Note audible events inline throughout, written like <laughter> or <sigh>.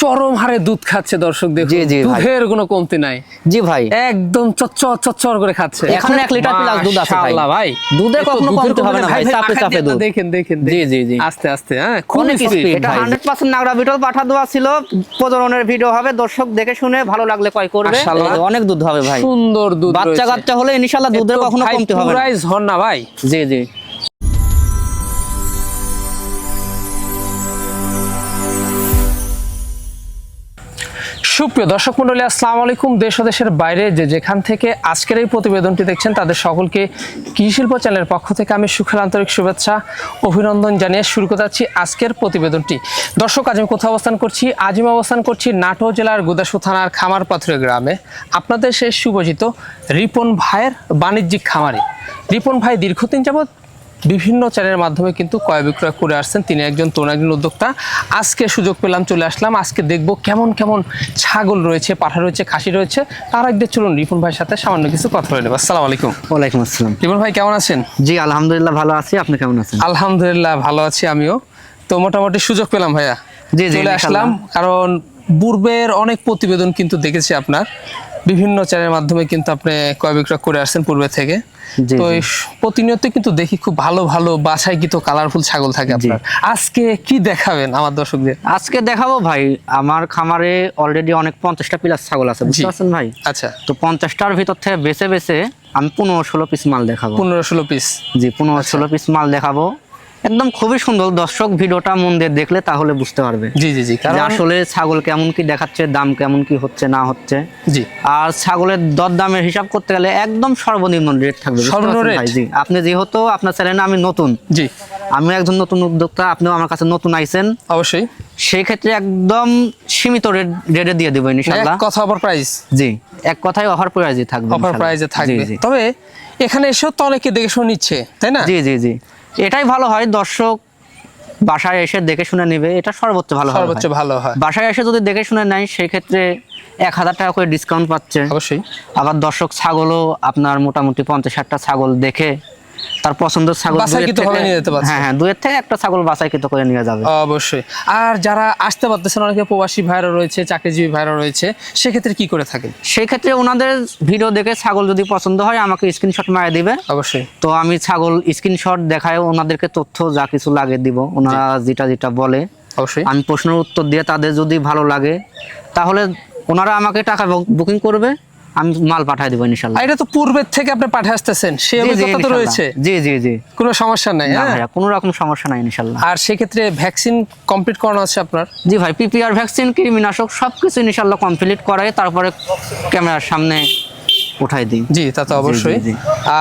চরম হারে দুধ খাচ্ছে দর্শক দেখুন। দুধের কোনো কমতি নাই। জি ভাই। একদম চচ্চর চচ্চর করে খাচ্ছে। এখানে লিটার plus দুধ আছে ভাই। ভাই। দুধে কখনো কমতি হবে না ভাই, চাপে চাপে দুধ। দেখেন দেখেন জি, জি, জি। আস্তে আস্তে হ্যাঁ খুব স্পিড এটা ভাই। হান্ড্রেড পার্সেন্ট নাগরা ভিডিও পাঠা দেওয়া ছিল। প্রজননের ভিডিও হবে দর্শক দেখে শুনে ভালো লাগলে কয় করবে। অনেক দুধ হবে ভাই। সুন্দর দুধ বাচ্চা কাচ্চা হলে ইনশাল্লাহ দুধের কখনো কমতি হবে না। পুরাই ঝর্ণা ভাই। জি জি। সুপ্রিয় দর্শক মন্ডলী, আসসালামু আলাইকুম। দেশ দেশের বাইরে যে যেখান থেকে আজকের এই প্রতিবেদনটি দেখছেন, তাদের সকলকে কৃষি শিল্প চ্যানেলের পক্ষ থেকে আমি সুখের আন্তরিক শুভেচ্ছা, অভিনন্দন জানিয়ে শুরু করতে যাচ্ছি আজকের প্রতিবেদনটি। দর্শক, আজ আমি কোথাও অবস্থান করছি? আজ আমি অবস্থান করছি নাটো জেলার গুদাসু থানার খামার পাথুরে গ্রামে। আপনাদের সেই সুপরিচিত রিপন ভাইয়ের বাণিজ্যিক খামারে। রিপন ভাই, দীর্ঘদিন যাবৎ বিভিন্ন চ্যানেলের মাধ্যমে কিন্তু ক্রয় বিক্রয় করে আসছেন। তিনি একজন তরুণ একজন উদ্যোক্তা। আজকে সুযোগ পেলাম চলে আসলাম। আজকে দেখব কেমন কেমন ছাগল রয়েছে পাঠা রয়েছে খাসি রয়েছে। তার আগে চলুন রিপন ভাইয়ের সাথে সামান্য কিছু কথা বলে নেব। আসসালামু আলাইকুম। ওয়ালাইকুম আসসালাম। রিপন ভাই কেমন আছেন? জি আলহামদুলিল্লাহ ভালো আছি। আপনি কেমন আছেন? আলহামদুলিল্লাহ ভালো আছি আমিও। তো মোটামুটি সুযোগ পেলাম ভাইয়া। জি, জি, চলে আসলাম। কারণ পূর্বের অনেক প্রতিবেদন কিন্তু দেখেছি আপনার। বিভিন্ন চ্যানেলের মাধ্যমে কিন্তু আপনি ক্রয় বিক্রয় করে আসছেন পূর্বে থেকে। তো প্রতিনিয়ত কিন্তু দেখি খুব ভালো ভালো বাছাইকৃত কালারফুল ছাগল থাকে আপনার। আজকে কি দেখাবেন আমার দর্শকদের? আজকে দেখাবো ভাই আমার খামারে অলরেডি অনেক পঞ্চাশটা পিলার ছাগল আছে বুঝতে পারছেন ভাই? আচ্ছা। তো পঞ্চাশটার ভিতর থেকে বেছে বেছে আমি পনেরো ষোলো পিস মাল দেখাবো। পনেরো ষোলো পিস জি পনেরো ষোলো পিস মাল দেখাবো। একদম খুবই সুন্দর। দর্শক ভিডিওটা মন দিয়ে দেখলে তাহলে বুঝতে পারবে। জি জি জি কারণ আসলে ছাগল কেমন কি দেখাচ্ছে দাম কেমন কি হচ্ছে না হচ্ছে। জি। আর ছাগলের দর দামের হিসাব করতে গেলে একদম সর্বনিম্ন রেট থাকবে সর্বনিম্ন? জি। আপনি যেহেতু আপনার চ্যানেলে আমি নতুন জি। আমি একজন নতুন উদ্যোক্তা আপনিও আমার কাছে নতুন আইছেন। অবশ্যই। সেই ক্ষেত্রে একদম সীমিত রেট রেটে দিয়ে দেবো ইনশাল্লাহ এক কথা অপর প্রাইস জি। এক কথায় অফার প্রাইজে থাকবে অফার। প্রাইজে থাকবে। তবে এখানে এসেও তো অনেকে দেখে শুনে নিচ্ছে তাই না? জি জি জি। এটাই ভালো হয় দর্শক বাসায় এসে দেখে শুনে নেবে এটা সর্বোচ্চ ভালো হয় সর্বোচ্চ ভালো হয়। বাসায় এসে যদি দেখে শুনে নেয় সেই ক্ষেত্রে এক হাজার টাকা করে ডিসকাউন্ট পাচ্ছে। অবশ্যই। আবার দর্শক ছাগলও আপনার মোটামুটি পঞ্চাশ ষাটটা ছাগল দেখে তার পছন্দের ছাগল বাছাইকৃত ভাবে নিয়ে যেতে পারছে। হ্যাঁ হ্যাঁ দুয়ের থেকে একটা ছাগল বাছাইকৃত করে নিয়ে যাবে। অবশ্যই। আর যারা আসতে পারতেছেন অনেকে প্রবাসী ভাইরা রয়েছে চাকরিজীবী ভাইরা রয়েছে সেক্ষেত্রে কি করে থাকেন? সেই ক্ষেত্রে ওনাদের ভিডিও দেখে ছাগল যদি পছন্দ হয় আমাকে স্ক্রিনশট মারিয়ে দিবে। অবশ্যই। তো আমি ছাগল স্ক্রিনশট দেখায় ওনাদেরকে তথ্য যা কিছু লাগে দিব। ওনারা যেটা যেটা বলে। অবশ্যই। আমি প্রশ্নের উত্তর দিয়ে তাদের যদি ভালো লাগে তাহলে ওনারা আমাকে টাকা বুকিং করবে। আমি মাল পাঠিয়ে দেবো ইনশাল্লাহ। এটা তো পূর্বের থেকে আপনি পাঠিয়ে আসতেছেন সে অভিজ্ঞতা তো রয়েছে। জি জি জি। কোনো সমস্যা নাই হ্যাঁ? কোনো রকম সমস্যা নাই ইনশাল্লাহ। আর সেক্ষেত্রে ভ্যাকসিন কমপ্লিট করানো আছে আপনার? জি ভাই পিপিআর ভ্যাকসিন কৃমিনাশক সব কিছু ইনশাল্লাহ কমপ্লিট করাই তারপরে ক্যামেরার সামনে উঠাই দিই। জি তা তো অবশ্যই।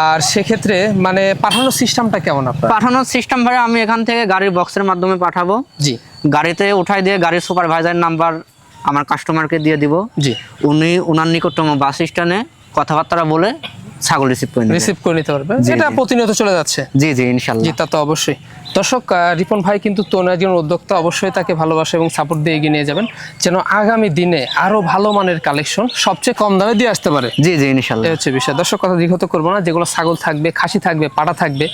আর সেক্ষেত্রে মানে পাঠানোর সিস্টেমটা কেমন আপনার? পাঠানোর সিস্টেম ভাই আমি এখান থেকে গাড়ির বক্সের মাধ্যমে পাঠাবো। জি। গাড়িতে উঠাই দিয়ে গাড়ির সুপারভাইজার নাম্বার আমার কাস্টমারকে দিয়ে দিব। জি। উনি ওনার নিকটতম বাস স্ট্যান্ডে কথাবার্তা বলে ছাগল রিসিভ করে রিসিভ করে নিতে পারবে। প্রতিনিয়ত চলে যাচ্ছে। জি জি জি ইনশাল্লাহ। তা তো অবশ্যই। দর্শক রিপন ভাই কিন্তু তরুণ একজন উদ্যোক্তা অবশ্যই তাকে ভালোবাসা এবং সাপোর্ট দিয়ে এগিয়ে নিয়ে যাবেন। যেন আগামী দিনে আরও ভালো মানের কালেকশন সবচেয়ে কম দামে দিয়ে আসতে পারে। জি জি ইনশাল্লাহ। এই হচ্ছে বিষয়। দর্শক কথা দীর্ঘত করব না। যেগুলো ছাগল থাকবে খাসি থাকবে পাটা থাকবে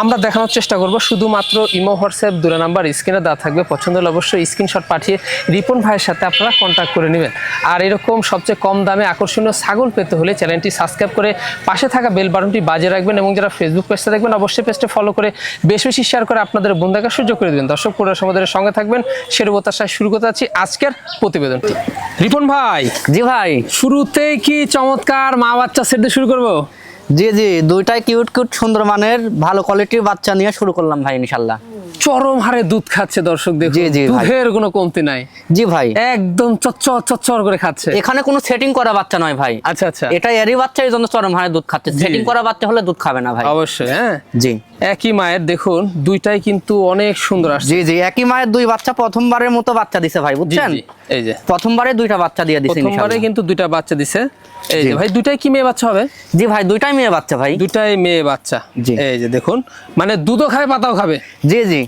আমরা দেখানোর চেষ্টা করব। শুধুমাত্র ইমো হোয়াটসঅ্যাপ দুটো নাম্বার স্ক্রিনে দেওয়া থাকবে। পছন্দ হলে অবশ্যই স্ক্রিনশট পাঠিয়ে রিপন ভাইয়ের সাথে আপনারা কন্ট্যাক্ট করে নেবেন। আর এরকম সবচেয়ে কম দামে আকর্ষণীয় ছাগল পেতে হলে চ্যানেলটি সাবস্ক্রাইব করে পাশে থাকা বেল বাটনটি বাজে রাখবেন এবং যারা ফেসবুক পেজটা দেখবেন অবশ্যই পেজটা ফলো করে বেশ বেশি শেয়ার করে আপনাদের বন্ধুকে সুযোগ করে দেবেন। দর্শক পুরো সমাজের সঙ্গে থাকবেন। সেরু সাথে শুরু করতে যাচ্ছি আজকের প্রতিবেদনটি। রিপন ভাই জি ভাই। শুরুতেই কি চমৎকার মা বাচ্চা সেট দিয়ে শুরু করব? জি জি। দুইটাই কিউট কিউট সুন্দর মানের ভালো কোয়ালিটির বাচ্চা নিয়ে শুরু করলাম ভাই ইনশাল্লাহ। চরম হারে দুধ খাচ্ছে দর্শক দেখুন। জি। দুধের কোনো কমতি নাই। জি ভাই। একদম চচ্চর চচ্চর করে খাচ্ছে। এখানে কোনো সেটিং করা বাচ্চা নয় ভাই। আচ্ছা আচ্ছা। এটা এরই বাচ্চা এই জন্য চরম হারে দুধ খাচ্ছে। সেটিং করা বাচ্চা হলে দুধ খাবে না ভাই। অবশ্যই হ্যাঁ? জি। একই মায়ের দেখুন দুইটাই কিন্তু অনেক সুন্দর আসছে। জি জি একই মায়ের দুই বাচ্চা প্রথমবারের মতো বাচ্চা দিছে ভাই বুঝছেন? এই যে। প্রথমবারে দুইটা বাচ্চা দিয়ে দিছে প্রথমবারে কিন্তু দুইটা বাচ্চা দিছে। এই যে ভাই দুইটাই কি মেয়ে বাচ্চা হবে? জি ভাই দুইটাই মেয়ে বাচ্চা ভাই। দুইটাই মেয়ে বাচ্চা। জি। এই যে দেখুন মানে দুধও খাবে পাতাও খাবে। জি জি।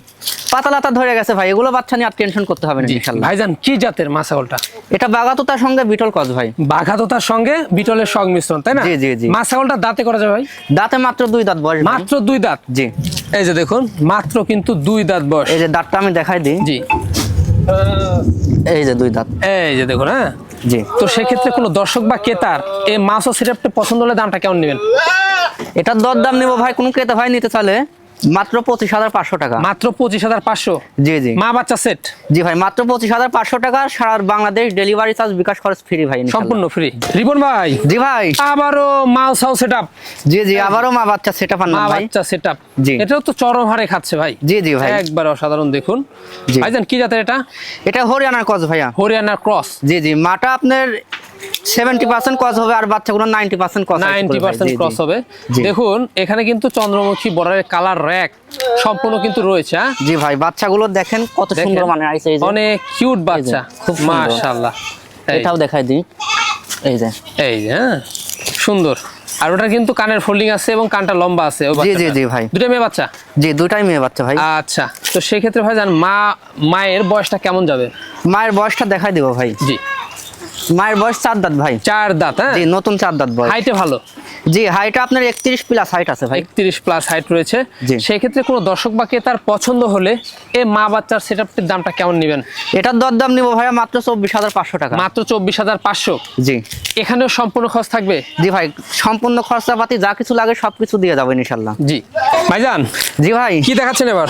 পাতা লাতা ধরে গেছে ভাই এগুলো বাচ্চা নিয়ে আর টেনশন করতে হবে না ভাইজান কি জাতের মাছাগলটা? এটা বাগাতোতার সঙ্গে বিটল কস ভাই। বাঘাততার সঙ্গে বিটলের সংমিশ্রণ তাই না? জি, জি, জি। মাছাগলটা দাঁতে করা যায় ভাই? দাঁতে মাত্র দুই দাঁত বয়স মাত্র দুই দাঁত? জি। এই যে দেখুন মাত্র কিন্তু দুই দাঁত বয়স। এই যে দাঁতটা আমি দেখাই দিই। জি। এই যে দুই দাঁত। এই যে দেখুন হ্যাঁ? জি। তো সেক্ষেত্রে কোনো দর্শক বা ক্রেতার এই মাছ ও সিরাপটা পছন্দ হলে দামটা কেমন নেবেন? এটার দর দাম নেব ভাই কোন ক্রেতা ভাই নিতে চাইলে মাত্র পঁচিশ হাজার পাঁচশো টাকা। মাত্র পঁচিশ হাজার পাঁচশো? জি জি। মা বাচ্চা সেট? জি ভাই মাত্র পঁচিশ হাজার পাঁচশো টাকা সারা বাংলাদেশ ডেলিভারি চার্জ বিকাশ খরচ ফ্রি ভাই সম্পূর্ণ ফ্রি রিপন ভাই জি ভাই। আবারও মাছ হাউস সেট আপ জি জি আবারও মা বাচ্চা সেটা পান মা বাচ্চা সেট আপ জি। এটাও তো চরম হারে খাচ্ছে ভাই। জি জি ভাই। একবার অসাধারণ দেখুন। ভাইজান কি জাতের এটা? এটা হরিয়ানার কজ ভাইয়া। হরিয়ানার ক্রস জি জি মাটা আপনার সেভেন্টি পার্সেন্ট কজ হবে আর বাচ্চাগুলো নাইনটি পার্সেন্ট কজ নাইনটি পার্সেন্ট ক্রস হবে। দেখুন এখানে কিন্তু চন্দ্রমুখী বর্ডারের কালার র্যাক সম্পূর্ণ কিন্তু রয়েছে হ্যাঁ? জি ভাই বাচ্চাগুলো দেখেন কত সুন্দর মানে আইছে এই যে অনেক কিউট বাচ্চা খুব মাশাআল্লাহ। এটাও দেখাই দিই। এই যে। এই যে হ্যাঁ? সুন্দর। আর ওটা কিন্তু কানের ফোল্ডিং আছে এবং কানটা লম্বা আছে জি জি জি ভাই। দুটো মেয়ে বাচ্চা? জি দুটাই মেয়ে বাচ্চা ভাই। আচ্ছা তো সেক্ষেত্রে ভাই জান মা মায়ের বয়সটা কেমন যাবে? মায়ের বয়সটা দেখাই দিব ভাই। জি। মায়ের বয়স চার দাঁত ভাই। চার দাঁত হ্যাঁ? জি নতুন চার দাঁত বয়স। হাইটে ভালো। জি হাইটটা আপনার একত্রিশ প্লাস হাইট আছে ভাই। একত্রিশ প্লাস হাইট রয়েছে। সেক্ষেত্রে কোনো দর্শক বা ক্রেতার পছন্দ হলে এই মা বাচ্চার সেটআপটির দামটা কেমন নেবেন? এটার দর দাম নিবো ভাইয়া মাত্র চব্বিশ হাজার পাঁচশো টাকা। মাত্র চব্বিশ হাজার পাঁচশো? জি। এখানেও সম্পূর্ণ খরচ থাকবে? জি ভাই সম্পূর্ণ খরচাপাতি যা কিছু লাগে সব কিছু দিয়ে যাব ইনশাল্লাহ। জি। ভাইজান জি ভাই। কি দেখাচ্ছেন এবার?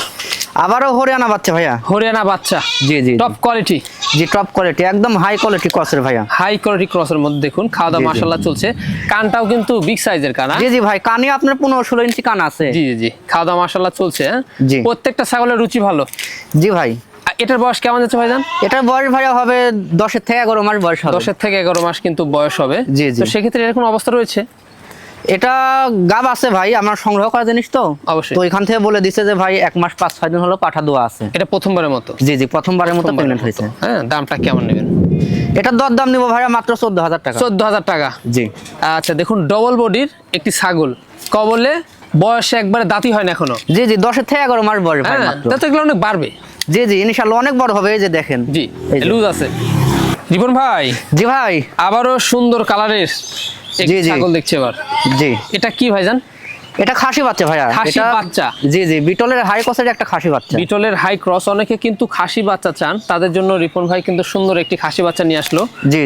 আবারও হরিয়ানা বাচ্চা ভাইয়া। হরিয়ানা বাচ্চা। জি জি টপ কোয়ালিটি জি টপ কোয়ালিটি একদম হাই কোয়ালিটি কসের ভাইয়া। হাই কোয়ালিটি ক্রসের মধ্যে দেখুন খাওয়া দাওয়া জি। চলছে। কানটাও কিন্তু বিগ সাইজের কান হ্যাঁ? জি জি ভাই কানে আপনার পনেরো ষোলো ইঞ্চি কান আছে। জি জি খাওয়া দাওয়া মাসাল্লাহ চলছে হ্যাঁ? জি। প্রত্যেকটা ছাগলের রুচি ভালো। জি ভাই। এটার বয়স কেমন যাচ্ছে ভাইজান? এটার বয়স ভাইয়া হবে দশের থেকে এগারো মাস বয়স হবে। দশের থেকে এগারো মাস কিন্তু বয়স হবে। জি, জি। তো সেক্ষেত্রে এরকম অবস্থা রয়েছে? এটা গাব আছে ভাই আমার সংগ্রহ করা জিনিস তো। অবশ্যই। তো এখান থেকে বলে দিছে যে ভাই এক মাস পাঁচ ছয় দিন হলো পাঠা দোয়া আছে। এটা প্রথমবারের মতো? জি জি প্রথমবারের মতো প্রেগনেন্ট হয়েছে। হ্যাঁ দামটা কেমন নেবেন? এটার দর দাম নিবো ভাইয়া মাত্র চোদ্দ হাজার টাকা। চোদ্দ হাজার টাকা? জি। আচ্ছা দেখুন ডবল বডির একটি ছাগল। কবলে বয়সে একবারে দাঁতি হয় না এখনও। জি জি দশের থেকে এগারো মাস বয়স ভাই হ্যাঁ তা তো এগুলো অনেক বাড়বে। জি জি ইনশাল্লাহ অনেক বড় হবে এই যে দেখেন। জি লুজ আছে। রিপন ভাই জি ভাই। আবারও সুন্দর কালারের জি, জি। ছাগল দেখছি এবার। জি। এটা কি ভাইজান? এটা খাসি বাচ্চা ভাইয়া। খাসি বাচ্চা? জি জি বিটলের হাই কসের একটা খাসি বাচ্চা। বিটলের হাই ক্রস অনেকে কিন্তু খাসি বাচ্চা চান। তাদের জন্য রিপন ভাই কিন্তু সুন্দর একটি খাসি বাচ্চা নিয়ে আসলো।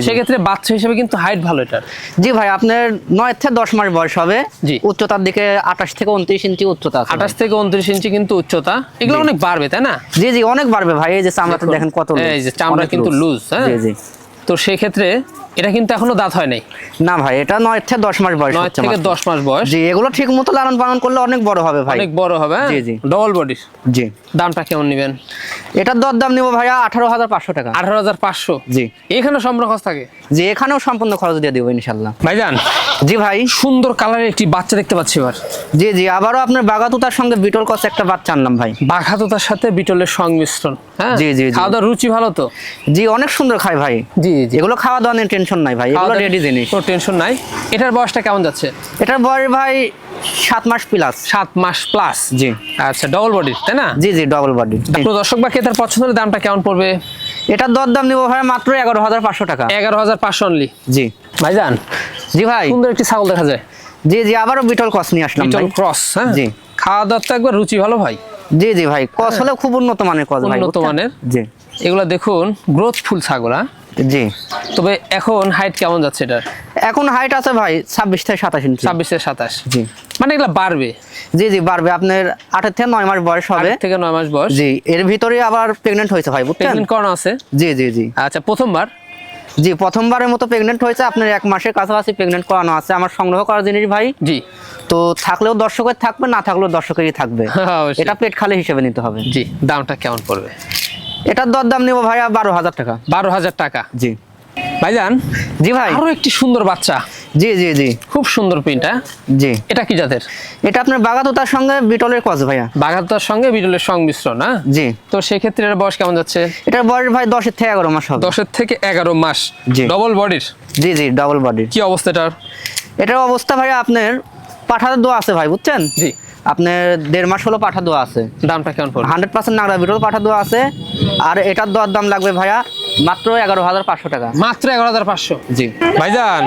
সেক্ষেত্রে বাচ্চা হিসেবে কিন্তু হাইট ভালো এটার। জি ভাই আপনার নয় থেকে দশ মাস বয়স হবে। জি। উচ্চতার দিকে আঠাশ থেকে উনত্রিশ ইঞ্চি উচ্চতা আঠাশ থেকে উনত্রিশ ইঞ্চি কিন্তু উচ্চতা। এগুলো অনেক বাড়বে তাই না? জি জি অনেক বাড়বে ভাই। এই যে চামড়াতে দেখেন। কত এই যে চামড়া কিন্তু লুজ হ্যাঁ? জি জি। তো সেক্ষেত্রে এটা কিন্তু এখনও দাঁত হয় নাই। না ভাই এটা নয় থেকে দশ মাস বয়স নয় থেকে। দশ মাস বয়স। জি এগুলো ঠিক মতো লালন পালন করলে অনেক বড় হবে ভাই। অনেক বড় হবে জি, জি। ডবল বডি জি। দামটা কেমন নেবেন? এটার দর দাম নিবো ভাইয়া আঠারো হাজার পাঁচশো টাকা। আঠারো হাজার পাঁচশো? জি। এখানে সম্পূর্ণ খরচ থাকে? জি এখানেও সম্পূর্ণ খরচ দিয়ে দিব ইনশাল্লাহ। ভাইজান জি ভাই। সুন্দর কালারের একটি বাচ্চা দেখতে পাচ্ছি এবার। জি জি আবারও আপনার বাগাতুতার সঙ্গে বিটল কস একটা বাচ্চা আনলাম ভাই। বাঘাততার সাথে বিটলের সংমিশ্রণ হ্যাঁ? জি, জি, জি। খাওয়া দাওয়ার রুচি ভালো তো? জি অনেক সুন্দর খায় ভাই। জি জি। এগুলো খাওয়া দাওয়া নিয়ে টেনশন নাই ভাই এগুলো রেডি জিনিস। কোনো টেনশন নাই। এটার বয়সটা কেমন যাচ্ছে? এটার বয়স ভাই সাত মাস প্লাস সাত মাস প্লাস জি। আচ্ছা ডবল বডির তাই না? জি জি ডবল বডি কোনো দর্শক বা ক্রেতার পছন্দের দামটা কেমন পড়বে? এটার দর দাম নিবো ভাই মাত্র এগারো হাজার পাঁচশো টাকা। এগারো হাজার পাঁচশো অনলি জি। ভাইজান? জি ভাই। সুন্দর একটি ছাগল দেখা যায়। জি জি আবারও বিটল কস নিয়ে আসলাম বিটল ক্রস হ্যাঁ? জি। খাওয়া দাওয়া তো একবার রুচি ভালো ভাই। জি জি ভাই কস হলেও খুব উন্নত মানের কস ভাই উন্নত মানের। জি। এগুলো দেখুন গ্রোথফুল ছাগল হ্যাঁ? জি। তবে এখন হাইট কেমন যাচ্ছে এটার? এখন হাইট আছে ভাই ছাব্বিশ থেকে সাতাশ ইঞ্চি ছাব্বিশ থেকে সাতাশ। জি। মানে এগুলো বাড়বে? জি জি বাড়বে। আপনার আটের থেকে নয় মাস বয়স হবে। থেকে নয় মাস বয়স? জি এর ভিতরে আবার প্রেগনেন্ট হয়েছে ভাই বুঝছেন? প্রেগনেন্ট করানো আছে? জি জি জি। আচ্ছা প্রথমবার? জি প্রথমবারের মতো প্রেগনেন্ট হয়েছে। আপনার এক মাসের কাছাকাছি প্রেগনেন্ট করানো আছে। আমার সংগ্রহ করা জিনিস ভাই। জি। তো থাকলেও দর্শকের থাকবে না থাকলেও দর্শকেরই থাকবে। <laughs> এটা পেট খালি হিসেবে নিতে হবে। জি দামটা কেমন পড়বে? এটার দর দাম নেব ভাইয়া বারো হাজার টাকা। বারো হাজার টাকা। জি। ভাইজান জি ভাই। আরও একটি সুন্দর বাচ্চা। জি জি জি। খুব সুন্দর প্রিন্টটা জি। এটা কি জাতের? এটা আপনার বাগাতোতার সঙ্গে বিটলের কস ভাইয়া। বাঘাতার সঙ্গে বিটলের সংমিশ্রণ হ্যাঁ? জি। তো সেক্ষেত্রে এর বয়স কেমন যাচ্ছে? এটার বয়স ভাই দশের থেকে এগারো মাস হবে। দশের থেকে এগারো মাস। জি। ডবল বডির জি জি ডাবল বডির কি অবস্থা এটার? এটার অবস্থা ভাইয়া আপনার পাঠাতে দোয়া আছে ভাই বুঝছেন? জি। আপনার দেড় মাস হলো পাঠা দেওয়া আছে। দামটা কেমন হান্ড্রেড পার্সেন্ট নাগরা বিটল পাঠা দেওয়া আছে। আর এটার দেওয়ার দাম লাগবে ভাইয়া মাত্র এগারো হাজার পাঁচশো টাকা। মাত্র এগারো হাজার পাঁচশো। জি। ভাইজান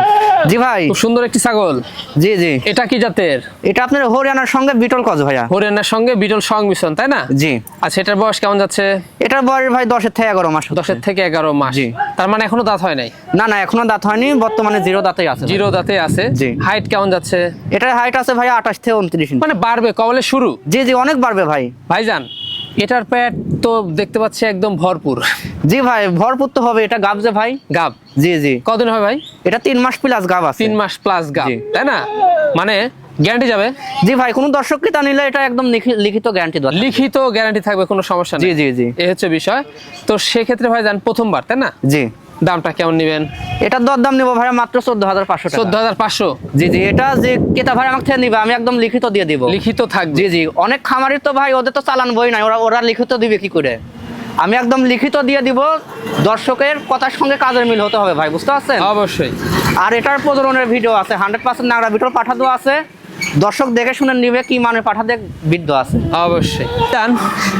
জি ভাই। খুব সুন্দর একটি ছাগল। জি জি। এটা কি জাতের? এটা আপনার হরিয়ানার সঙ্গে বিটল কজ ভাইয়া। হরিয়ানার সঙ্গে বিটল সংমিশ্রণ তাই না? জি। আচ্ছা এটার বয়স কেমন যাচ্ছে? এটার বয়স ভাই দশের থেকে এগারো মাস দশের থেকে এগারো মাস। তার মানে এখনও দাঁত হয় নাই? না না এখনও দাঁত হয়নি বর্তমানে জিরো দাঁতেই আছে। জিরো দাঁতে আছে। জি। হাইট কেমন যাচ্ছে? এটার হাইট আছে ভাই আঠাশ থেকে উনত্রিশ মানে বাড়বে কবলে শুরু? জি জি অনেক বাড়বে ভাই। ভাইজান এটার প্যাট তো দেখতে পাচ্ছি একদম ভরপুর। জি ভাই ভরপুর তো হবে এটা গাব যে ভাই। গাব? জি জি। কদিন হয় ভাই? এটা তিন মাস প্লাস গাব আছে। তিন মাস প্লাস গাব তাই না? মানে গ্যারান্টি যাবে? জি ভাই কোনো দর্শক ক্রেতা নিলে এটা একদম লিখিত গ্যারান্টি দেওয়া লিখিত গ্যারান্টি থাকবে কোনো সমস্যা নেই। জি জি জি। এই হচ্ছে বিষয়। তো সেক্ষেত্রে ভাইজান প্রথমবার তাই না? জি। দামটা কেমন নেবেন? এটার দরদাম নেব ভাই মাত্র চোদ্দ হাজার পাঁচশো চোদ্দ টাকা হাজার পাঁচশো? জি জি এটা যে ক্রেতা ভাই আমাকে থেকে নিবে আমি একদম লিখিত দিয়ে দিব। লিখিত থাক জি জি অনেক খামারি তো ভাই ওদের তো চালান বই নাই ওরা ওরা লিখিত দিবে কি করে? আমি একদম লিখিত দিয়ে দিব দর্শকের কথার সঙ্গে কাজের মিল হতে হবে ভাই বুঝতে পারছেন? অবশ্যই। আর এটার প্রজননের ভিডিও আছে হান্ড্রেড পার্সেন্ট নাগরা ভিডিও পাঠা আছে। দর্শক দেখে শুনে নিবে কি মানে পাঠাতে বিদ্য আছে। অবশ্যই।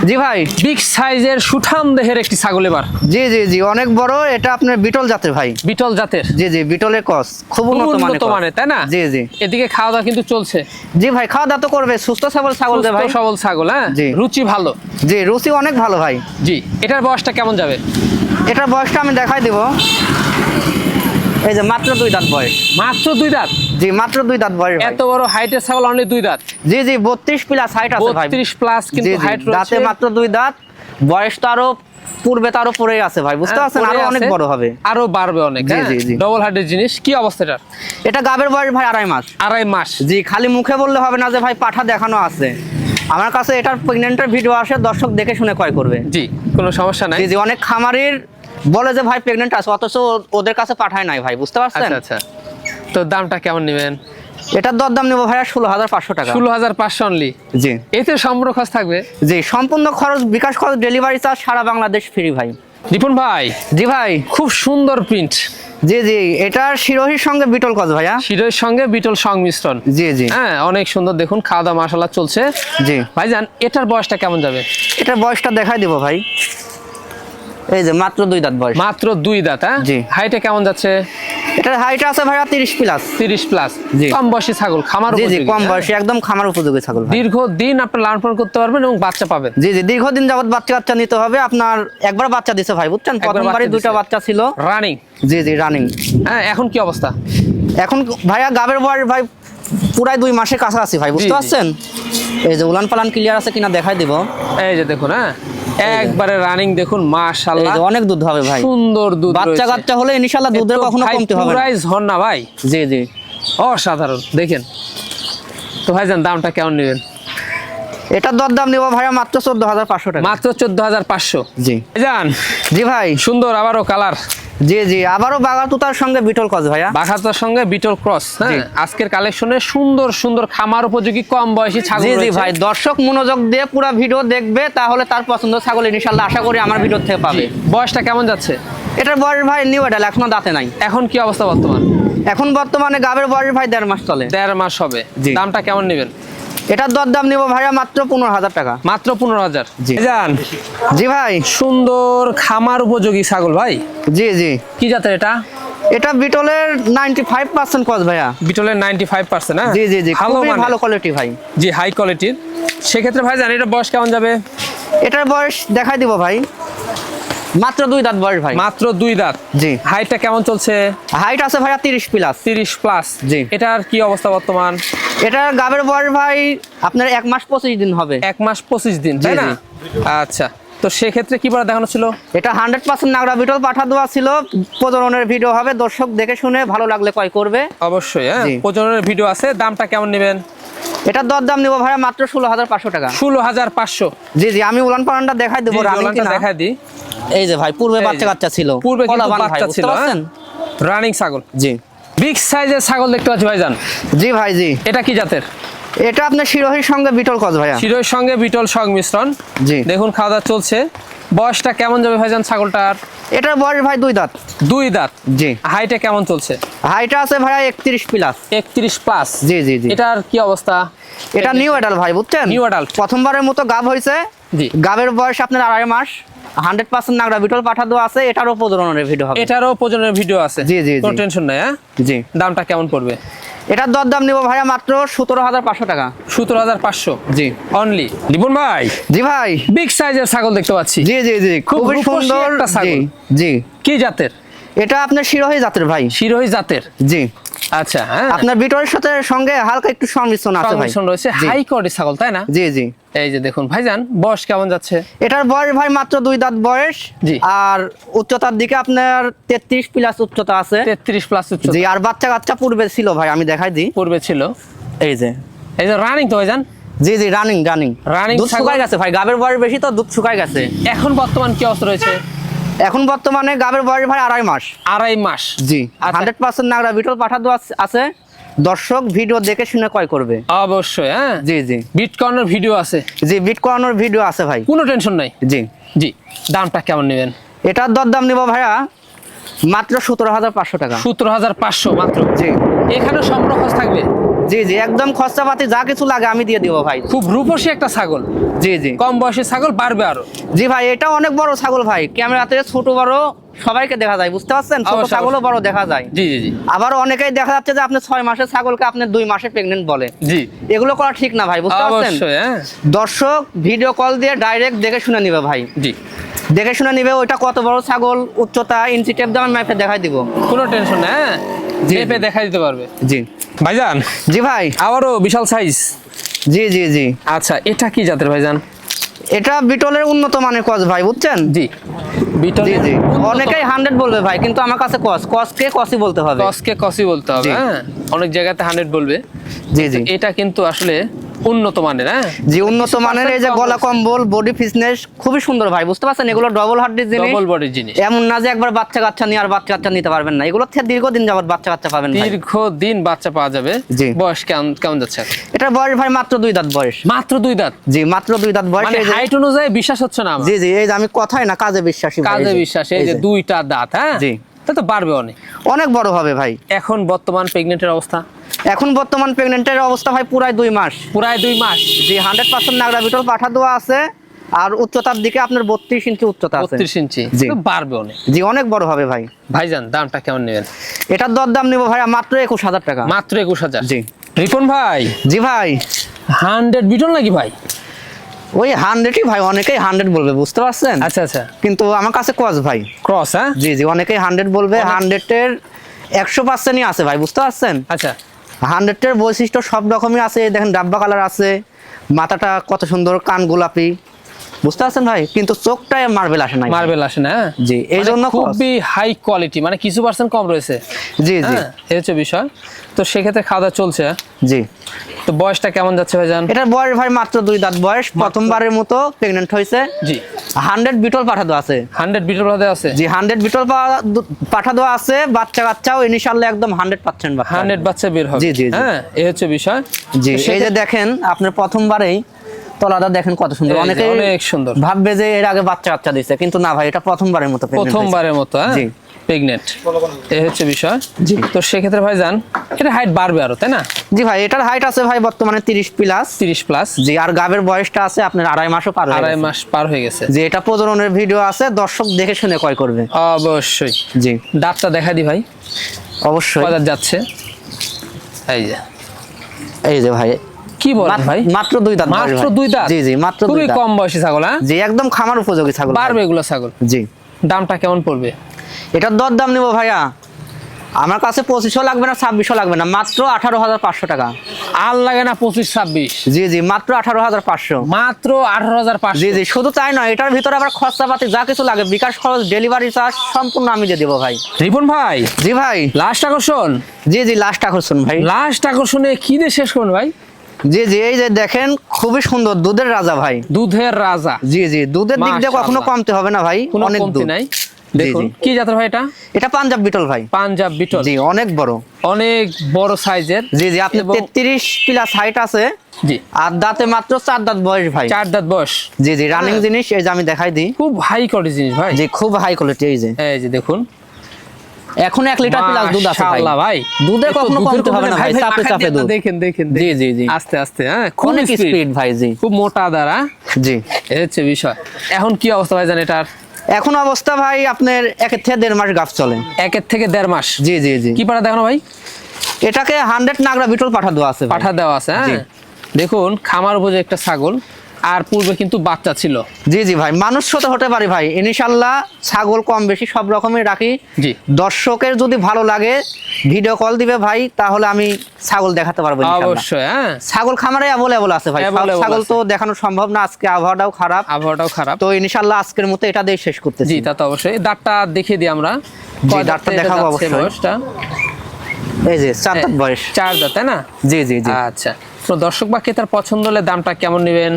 জি ভাই বিগ সাইজের সুঠাম দেহের একটি ছাগল এবার। জি জি জি অনেক বড় এটা আপনার বিটল জাতের ভাই। বিটল জাতের? জি জি বিটলের কস খুব উন্নত মানের কস। তাই না? জি জি। এদিকে খাওয়া দাওয়া কিন্তু চলছে। জি ভাই খাওয়া দাওয়া তো করবে সুস্থ সবল ছাগল দে ভাই। সবল ছাগল হ্যাঁ? জি। রুচি ভালো। জি রুচি অনেক ভালো ভাই। জি এটার বয়সটা কেমন যাবে? এটার বয়সটা আমি দেখাই দিব। এই যে মাত্র দুই দাঁত বয়স। মাত্র দুই দাঁত? জি মাত্র দুই দাঁত বয়স। এত বড় হাইটের ছাগল অনলি দুই দাঁত। জি জি বত্রিশ প্লাস হাইট আছে ভাই। বত্রিশ প্লাস কিন্তু হাইট দাঁতে মাত্র দুই দাঁত। বয়স তো আরও পূর্বে তো আরও পরেই আছে ভাই বুঝতে হ্যাঁ, পারছেন? আরও অনেক বড় হবে। আরও বাড়বে অনেক জি, জি, জি। ডবল হার্টের জিনিস কি এটা গাবের বয়স ভাই আড়াই মাস। আড়াই মাস। জি খালি মুখে বললে হবে না যে ভাই পাঠা দেখানো আছে। আমার কাছে এটার প্রেগনেন্টের ভিডিও আসে দর্শক দেখে শুনে ক্রয় করবে। জি কোনো সমস্যা নাই। জি জি অনেক খামারের বলে যে ভাই প্রেগনেন্ট আছে অথচ ওদের কাছে পাঠায় নাই ভাই বুঝতে পারছেন? আচ্ছা আচ্ছা। তো দামটা কেমন নেবেন? এটার দরদাম নেব ভাইয়া ষোলো হাজার পাঁচশো টাকা। ষোলো হাজার পাঁচশো অনলি জি। এতে সম্পূর্ণ খরচ থাকবে? জি সম্পূর্ণ খরচ বিকাশ খরচ ডেলিভারি চার্জ সারা বাংলাদেশ ফ্রি ভাই। রিপন ভাই? জি ভাই। খুব সুন্দর প্রিন্ট জি জি এটা শিরোহির সঙ্গে বিটল কজ ভাইয়া? শিরোর সঙ্গে বিটল সংমিশ্রণ। জি জি। হ্যাঁ অনেক সুন্দর দেখুন খাওয়া দাওয়া মাসাল্লাহ চলছে। জি। ভাই ভাইজান এটার বয়সটা কেমন যাবে? এটার বয়সটা দেখাই দিব ভাই। এই যে মাত্র দুই দাঁত বয়স। মাত্র দুই দাঁত হ্যাঁ? জি। হাইটে কেমন যাচ্ছে? এটার হাইট আছে ভাইয়া তিরিশ প্লাস তিরিশ প্লাস জি। কম বয়সী ছাগল খামার জি জি কম? বয়সী একদম খামার উপযোগী ছাগল দীর্ঘ দিন আপনার লালন করতে পারবেন এবং বাচ্চা পাবেন। জি জি দীর্ঘদিন যাবত বাচ্চা কাচ্চা নিতে হবে। আপনার একবার বাচ্চা দিছে ভাই বুঝছেন? প্রথমবারই বাচ্চা দুইটা বাচ্চা ছিল। রানিং জি জি রানিং হ্যাঁ এখন কি অবস্থা? এখন ভাইয়া গাবের বয়স ভাই পুরাই দুই মাসের কাছাকাছি ভাই বুঝতে পারছেন? এই যে উলান পালান ক্লিয়ার আছে কিনা দেখাই দিব। এই যে দেখুন হ্যাঁ। একবারে রানিং দেখুন মাশাআল্লাহ। অনেক দুধ হবে ভাই। সুন্দর দুধ বাচ্চা কাচ্চা হলে ইনশাআল্লাহ দুধের কখনো কমতি কমতে হবে না। পুরাই ঝর্ণা ভাই। জি জি। অসাধারণ দেখেন। তো ভাইজান দামটা কেমন নেবেন? এটার দর দাম নেব ভাইয়া মাত্র চোদ্দ হাজার পাঁচশো টাকা। মাত্র চোদ্দ হাজার পাঁচশো। জি। ভাইজান জি ভাই। সুন্দর আবারও কালার। জি জি। আবারও বাগার তুতার সঙ্গে বিটল কজ ভাইয়া। বাঘাতার সঙ্গে বিটল ক্রস হ্যাঁ? আজকের কালেকশনে সুন্দর সুন্দর খামার উপযোগী কম বয়সী ছাগল জি জি ভাই। দর্শক মনোযোগ দিয়ে পুরো ভিডিও দেখবে তাহলে তার পছন্দ ছাগল ইনশাল্লাহ আশা করি আমার ভিডিও থেকে পাবে। বয়সটা কেমন যাচ্ছে? এটার বয়স ভাই নিউ এডাল এখনও দাঁতে নাই। এখন কি অবস্থা বর্তমান? এখন বর্তমানে গাবের বয়স ভাই দেড় মাস চলে। দেড় মাস হবে। দামটা কেমন নেবেন? এটার দরদাম নিব ভাইয়া মাত্র পনেরো হাজার টাকা। মাত্র পনেরো হাজার। জি। যান জি ভাই। সুন্দর খামার উপযোগী ছাগল ভাই। জি জি। কি জাতের এটা? এটা বিটলের নাইনটি ফাইভ পার্সেন্ট কজ ভাইয়া। বিটলের নাইনটি ফাইভ পার্সেন্ট হ্যাঁ? জি জি জি। ভালো ভালো কোয়ালিটি ভাই। জি হাই কোয়ালিটির সেক্ষেত্রে ভাই জানি এটা বয়স কেমন যাবে? এটার বয়স দেখাই দিব ভাই। মাত্র দুই দাঁত বয়স ভাই। মাত্র দুই দাঁত। জি। হাইটটা কেমন চলছে? হাইট আছে ভাইয়া তিরিশ প্লাস তিরিশ প্লাস জি। এটার কি অবস্থা বর্তমান? এটা গাবের বয়স ভাই আপনার এক মাস পঁচিশ দিন হবে। এক মাস পঁচিশ দিন তাই না? আচ্ছা। তো সেক্ষেত্রে কি বলে দেখানো ছিল? এটা হান্ড্রেড পার্সেন্ট নাগরা বিটল পাঠা দেওয়া ছিল। প্রজননের ভিডিও হবে দর্শক দেখে শুনে ভালো লাগলে ক্রয় করবে। অবশ্যই হ্যাঁ প্রজননের ভিডিও আছে দামটা কেমন নেবেন? এটার দরদাম নেব ভাইয়া মাত্র ষোলো হাজার পাঁচশো টাকা। ষোলো হাজার পাঁচশো। জি জি আমি উলান পালানটা দেখাই দেবো দেখাই দিই। এই যে ভাই পূর্বে বাচ্চা কাচ্চা ছিল। পূর্বে বাচ্চা ছিল রানিং ছাগল। জি। বিগ সাইজের ছাগল দেখতে পাচ্ছি ভাইজান। জি ভাই জি। এটা কি জাতের? এটা আপনার শিরোহির সঙ্গে বিটল কত ভাইয়া? শিরোহির সঙ্গে বিটল সংমিশ্রণ। জি। দেখুন খাওয়া দাওয়া চলছে। বয়সটা কেমন যাবে ভাইজান ছাগলটার? এটার বয়স ভাই দুই দাঁত। দুই দাঁত। জি। হাইটে কেমন চলছে? হাইটা আছে ভাইয়া একত্রিশ প্লাস একত্রিশ প্লাস জি জি জি। এটার কি অবস্থা? এটা নিউ অ্যাডাল ভাই বুঝছেন? নিউ অ্যাডাল্ট প্রথমবারের মতো গাব হয়েছে জি। গাবের বয়স আপনার আড়াই মাস। হান্ড্রেড পার্সেন্ট নাগরা বিটল পাঠা দেওয়া আছে এটারও প্রজননের ভিডিও হবে। এটারও প্রজননের ভিডিও আছে। জি, জি, কোনো টেনশন নাই হ্যাঁ? জি। দামটা কেমন পড়বে? এটার দর দাম নিব ভাইয়া মাত্র সতেরো হাজার পাঁচশো টাকা। সতেরো হাজার পাঁচশো? জি। অনলি লিপুন ভাই? জি ভাই। বিগ সাইজের ছাগল দেখতে পাচ্ছি। জি জি জি। খুব সুন্দর। ছাগল। জি। কি জাতের? এটা আপনার শিরোহী জাতের ভাই। শিরোহী জাতের? জি। আচ্ছা হ্যাঁ। আপনার বিটলের সাথে সঙ্গে হালকা একটু সংমিশ্রণ আছে ভাই। সংমিশ্রণ রয়েছে। হাই কোয়ালিটি ছাগল তাই না? জি জি। এই যে দেখুন ভাইজান বয়স কেমন যাচ্ছে? এটার বয়স ভাই মাত্র দুই দাঁত বয়স। জি। আর উচ্চতার দিকে আপনার তেত্রিশ প্লাস উচ্চতা আছে। তেত্রিশ প্লাস উচ্চতা। জি আর বাচ্চা কাচ্চা পূর্বে ছিল ভাই আমি দেখাই দিই। পূর্বে ছিল। এই যে। এই যে রানিং তো ভাইজান? জি জি রানিং রানিং রানিং দুধ শুকাই গেছে ভাই গাবের বয়স বেশি তো দুধ শুকাই গেছে। এখন বর্তমান কি অবস্থা রয়েছে? এখন বর্তমানে গাবের বয়স ভাই আড়াই মাস। আড়াই মাস। জি আচ্ছা। হান্ড্রেড পার্সেন্ট নাগরা বিটল পাঠা আছে দর্শক ভিডিও দেখে শুনে ক্রয় করবে। অবশ্যই হ্যাঁ? জি জি। বিটকর্নের ভিডিও আছে। জি বিট করানোর ভিডিও আছে ভাই। কোনো টেনশন নাই? জি। জি দামটা কেমন নেবেন? এটার দরদাম নিব ভাইয়া মাত্র সতেরো হাজার পাঁচশো টাকা। সতেরো হাজার পাঁচশো মাত্র। জি। এখানে সম্পর্ক থাকবে? জি জি একদম খরচাপাতি যা কিছু লাগে আমি দিয়ে দিব ভাই। খুব রূপসী একটা ছাগল। জি জি। কম বয়সী ছাগল বাড়বে আরও। জি ভাই এটা অনেক বড় ছাগল ভাই। ক্যামেরাতে ছোট বড় সবাইকে দেখা যায় বুঝতে পারছেন? ছোট ছাগলও বড় দেখা যায়। জি জি জি। আবার অনেকেই দেখা যাচ্ছে যে আপনি ছয় মাসের ছাগলকে আপনি দুই মাসে প্রেগনেন্ট বলে। জি। এগুলো করা ঠিক না ভাই বুঝতে পারছেন? অবশ্যই হ্যাঁ। দর্শক ভিডিও কল দিয়ে ডাইরেক্ট দেখে শুনে নিবে ভাই। জি। দেখে শুনে নিবে ওইটা কত বড় ছাগল উচ্চতা ইঞ্চি টেপ দিয়ে আমি ম্যাপে দেখাই দিব। কোনো টেনশন হ্যাঁ। মেপে জি। দিতে পারবে। জি। ভাইজান? জি ভাই। আবারও বিশাল সাইজ জি জি জি। আচ্ছা এটা কি জাতের ভাইজান? এটা বিটলের উন্নত মানের কস ভাই বুঝছেন? জি। বিটল জি জি। অনেকেই হান্ড্রেড বলবে ভাই কিন্তু আমার কাছে কস কসকে কসি বলতে হবে। কসকে কসি বলতে হবে। হ্যাঁ? অনেক জায়গাতে হান্ড্রেড বলবে। জি জি। এটা কিন্তু আসলে উন্নত মানের হ্যাঁ? জি উন্নত মানের এই যে গলা কম্বল বডি ফিটনেস খুবই সুন্দর ভাই বুঝতে পারছেন? এগুলো ডবল হার্ডির জিনিস। ডবল জিনিস। এমন না যে একবার বাচ্চা কাচ্চা নিয়ে আর বাচ্চা কাচ্চা নিতে পারবেন না। এগুলো থেকে দীর্ঘদিন যাবত বাচ্চা কাচ্চা পাবেন দীর্ঘ দিন বাচ্চা পাওয়া যাবে। জি। বয়স কেমন কেমন যাচ্ছে এটা বয়স ভাই মাত্র দুই দাঁত বয়স। মাত্র দুই দাঁত? জি মাত্র দুই দাঁত বয়স। মানে হাইট অনুযায়ী বিশ্বাস হচ্ছে না আমার? জি জি এই যে আমি কথাই না কাজে বিশ্বাসী কাজে বিশ্বাস এই যে। দুইটা দাঁত হ্যাঁ? জি। তা তো বাড়বে অনেক। অনেক বড় হবে ভাই। এখন বর্তমান প্রেগনেন্টের অবস্থা? এখন বর্তমান প্রেগনেন্টের অবস্থা ভাই পুরাই দুই মাস। প্রায় দুই মাস। জি হান্ড্রেড পার্সেন্ট নাগরা বিটল পাঠা দেওয়া আছে। আর উচ্চতার দিকে আপনার বত্রিশ ইঞ্চি উচ্চতা আছে। বত্রিশ ইঞ্চি। বাড়বে অনেক। জি অনেক বড় হবে ভাই। ভাইজান দামটা কেমন নেবেন? এটার দর দাম নেব ভাই মাত্র একুশ হাজার টাকা। মাত্র একুশ হাজার। জি। রিপন ভাই? জি ভাই। হান্ড্রেড বিটল নাকি ভাই? ওই হান্ড্রেডই ভাই অনেকেই হান্ড্রেড বলবে বুঝতে পারছেন? আচ্ছা আচ্ছা। কিন্তু আমার কাছে ক্রস ভাই। ক্রস হ্যাঁ? জি জি অনেকেই হান্ড্রেড বলবে হান্ড্রেডের একশো পার্সেন্টই আছে ভাই বুঝতে পারছেন? আচ্ছা। হান্ড্রেডের বৈশিষ্ট্য সব রকমই আছে। দেখেন ডাব্বা কালার আছে। মাথাটা কত সুন্দর কান গোলাপি বুঝতে পারছেন ভাই? কিন্তু চোখটায় মার্বেল আসে না মার্বেল আসে না? জি, এই মানে জন্য খুবই হাই কোয়ালিটি মানে কিছু পার্সেন্ট কম রয়েছে। জি জি। হ্যাঁ এই হচ্ছে বিষয়। তো সেক্ষেত্রে খাওয়া দাওয়া চলছে। জি। তো বয়সটা কেমন যাচ্ছে ভাইজান? এটার বয়স ভাই মাত্র দুই দাঁত বয়স। প্রথমবারের মতো প্রেগনেন্ট হয়েছে। জি। হান্ড্রেড বিটল পাঠা দেওয়া আছে। হান্ড্রেড বিটল ভাবে আছে? জি হান্ড্রেড বিটল পাঠা দেওয়া আছে। বাচ্চা কাচ্চাও ইনশাল্লাহ একদম হান্ড্রেড পার্সেন্ট হান্ড্রেড বাচ্চা বের হবে। জি, জি। হ্যাঁ এই হচ্ছে বিষয়। জি এই যে দেখেন আপনার প্রথমবারেই তলাদা দেখেন কত সুন্দর। অনেকে অনেক সুন্দর। ভাববে যে এর আগে বাচ্চা কাচ্চা দিছে কিন্তু না ভাই এটা প্রথমবারের মতো প্রথমবারের মতো হ্যাঁ? জি। প্রেগনেন্ট এই হচ্ছে বিষয়। জি। তো সেক্ষেত্রে ভাইজান এটা হাইট বাড়বে আরও তাই না? জি ভাই এটার হাইট আছে ভাই বর্তমানে তিরিশ প্লাস তিরিশ প্লাস জি আর গাবের বয়সটা আছে আপনার আড়াই মাসও পার আড়াই মাস পার হয়ে গেছে। যে এটা প্রজননের ভিডিও আছে দর্শক দেখে শুনে ক্রয় করবে। অবশ্যই। জি। দাঁতটা দেখা দি ভাই। অবশ্যই। বাজার যাচ্ছে। এই যে। এই যে ভাই কি বলেন ভাই? মাত্র দুই দাঁত মাত্র দুই দাঁত? জি জি মাত্র খুবই কম বয়সী ছাগল হ্যাঁ? জি একদম খামার উপযোগী ছাগল। বাড়বে এগুলো ছাগল? জি। দামটা কেমন পড়বে? এটার দর দাম নেব ভাইয়া। আমার কাছে পঁচিশশো লাগবে না ছাব্বিশশো লাগবে না মাত্র আঠারো হাজার পাঁচশো টাকা। আর লাগে না পঁচিশ ছাব্বিশ? জি জি মাত্র আঠারো হাজার পাঁচশো। মাত্র আঠারো হাজার জি জি শুধু তাই নয় এটার ভিতরে আবার খরচাপাতি যা কিছু লাগে বিকাশ খরচ ডেলিভারি চার্জ সম্পূর্ণ আমি দিয়ে দেবো ভাই। রিপন ভাই? জি ভাই। লাস্ট আকর্ষণ? জি জি লাস্ট আকর্ষণ ভাই। লাস্ট আকর্ষণে কি দিয়ে শেষ করুন ভাই? জি জি এই যে দেখেন খুবই সুন্দর দুধের রাজা ভাই। দুধের রাজা। জি জি দুধের দিক দিয়ে কখনো কমতে হবে না ভাই অনেক দুধ। নাই। দেখুন কি জাতের ভাই এটা? এটা পাঞ্জাব বিটল ভাই। পাঞ্জাব বিটল। জি অনেক বড়। অনেক বড় সাইজের। জি জি আপনি এবং- তেত্রিশ প্লাস হাইট আছে জি। আর দাঁতে মাত্র চার দাঁত বয়স ভাই। চার দাঁত বয়স। জি জি রানিং। জিনিস এই যে আমি দেখাই দিই। খুব হাই কোয়ালিটি জিনিস ভাই। জি খুব হাই কোয়ালিটি এই যে। এই যে দেখুন। এখন লিটার প্লাস দুধ আছে ভাই। মাশাআল্লাহ ভাই। দুধে কখনো কমতে হবে না ভাই চাপে চাপে দুধ। দেখেন দেখেন জি, জি, জি। আস্তে আস্তে হ্যাঁ খুব স্পিড ভাই জি। খুব মোটা জি। এই হচ্ছে বিষয়। এখন কি অবস্থা ভাই জান এটার? এখন অবস্থা ভাই আপনার একের থেকে দেড় মাস গাছ চলে। একের থেকে দেড় মাস? জি জি জি। কি পাঠা দেখানো ভাই? এটাকে হান্ড্রেড নাগরা বিটল পাঠা দেওয়া আছে পাঠা দেওয়া আছে হ্যাঁ। দেখুন খামার উপরে একটা ছাগল। আর পূর্বে কিন্তু বাচ্চা ছিল। জি জি ভাই মানুষ তো হতে পারি ভাই। ইনশাল্লাহ ছাগল কম বেশি সব রকমের রাখি। জি। দর্শকের যদি ভালো লাগে ভিডিও কল দিবে ভাই তাহলে আমি ছাগল দেখাতে পারব অবশ্যই হ্যাঁ। ছাগল খামারে অ্যাভেলেবল আছে ভাই। ছাগল তো দেখানো সম্ভব না আজকে আবহাওয়াটাও খারাপ। আবহাওয়াটাও খারাপ। তো ইনশাল্লাহ আজকের মতো এটা দিয়ে শেষ করতে জি তা তো অবশ্যই। দাঁতটা দেখিয়ে দিই আমরা। দাঁতটা দেখাবো অবশ্যই। বয়সটা? এই যে চার দাঁত বয়স। চার দাঁত তাই না? জি জি জি। আচ্ছা। তো দর্শক বা ক্রেতার পছন্দ হলে দামটা কেমন নেবেন?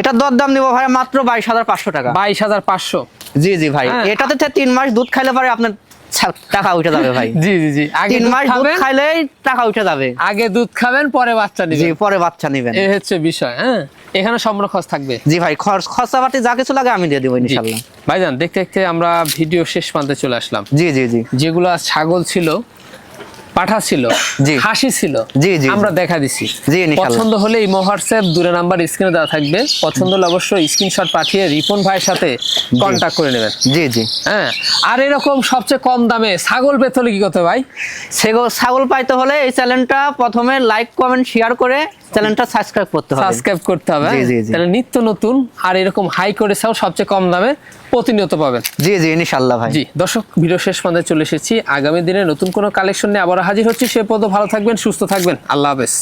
এটা দর দাম নিবো ভাই মাত্র বাইশ হাজার পাঁচশো টাকা। বাইশ হাজার পাঁচশো। জি জি ভাই। হ্যাঁ। এটাতে তিন মাস দুধ খাইলে পারে আপনার টাকা উঠে যাবে ভাই। <laughs> জি জি জি। আগে তিন মাস দুধ টাকা উঠে যাবে। আগে দুধ খাবেন পরে বাচ্চা জি পরে বাচ্চা নেবেন। এই হচ্ছে বিষয় হ্যাঁ? এখানে সম্পূর্ণ খরচ থাকবে। জি ভাই খরচ খরচাপাতি যা কিছু লাগে আমি দিয়ে দেবো ভাইজান দেখতে দেখতে আমরা ভিডিও শেষ প্রান্তে চলে আসলাম। জি জি জি। যেগুলো ছাগল ছিল পাঠা ছিল জি। হাসি ছিল জি, জি, আমরা দেখা দিছি। জি। পছন্দ হলে এই হোয়াটসঅ্যাপ দূরে নাম্বার স্ক্রিনে দেওয়া থাকবে। পছন্দ হলে অবশ্যই স্ক্রিনশট পাঠিয়ে রিপন ভাইয়ের সাথে কন্ট্যাক্ট করে নেবেন। জি জি। হ্যাঁ আর এরকম সবচেয়ে কম দামে ছাগল পেতে হলে কি করতে ভাই? সেগো ছাগল পাইতে হলে এই চ্যানেলটা প্রথমে লাইক কমেন্ট শেয়ার করে চ্যানেলটা সাবস্ক্রাইব করতে হবে। সাবস্ক্রাইব করতে হবে হ্যাঁ? তাহলে নিত্য নতুন আর এরকম হাই করে সবচেয়ে কম দামে প্রতিনিয়ত পাবেন। জি জি ইনশাল্লাহ ভাই। জি দর্শক ভিডিও শেষ পর্যন্ত চলে এসেছি। আগামী দিনে নতুন কোনো কালেকশন নিয়ে আবার হাজির হচ্ছি। সে পর্যন্ত ভালো থাকবেন সুস্থ থাকবেন। আল্লাহ হাফেজ।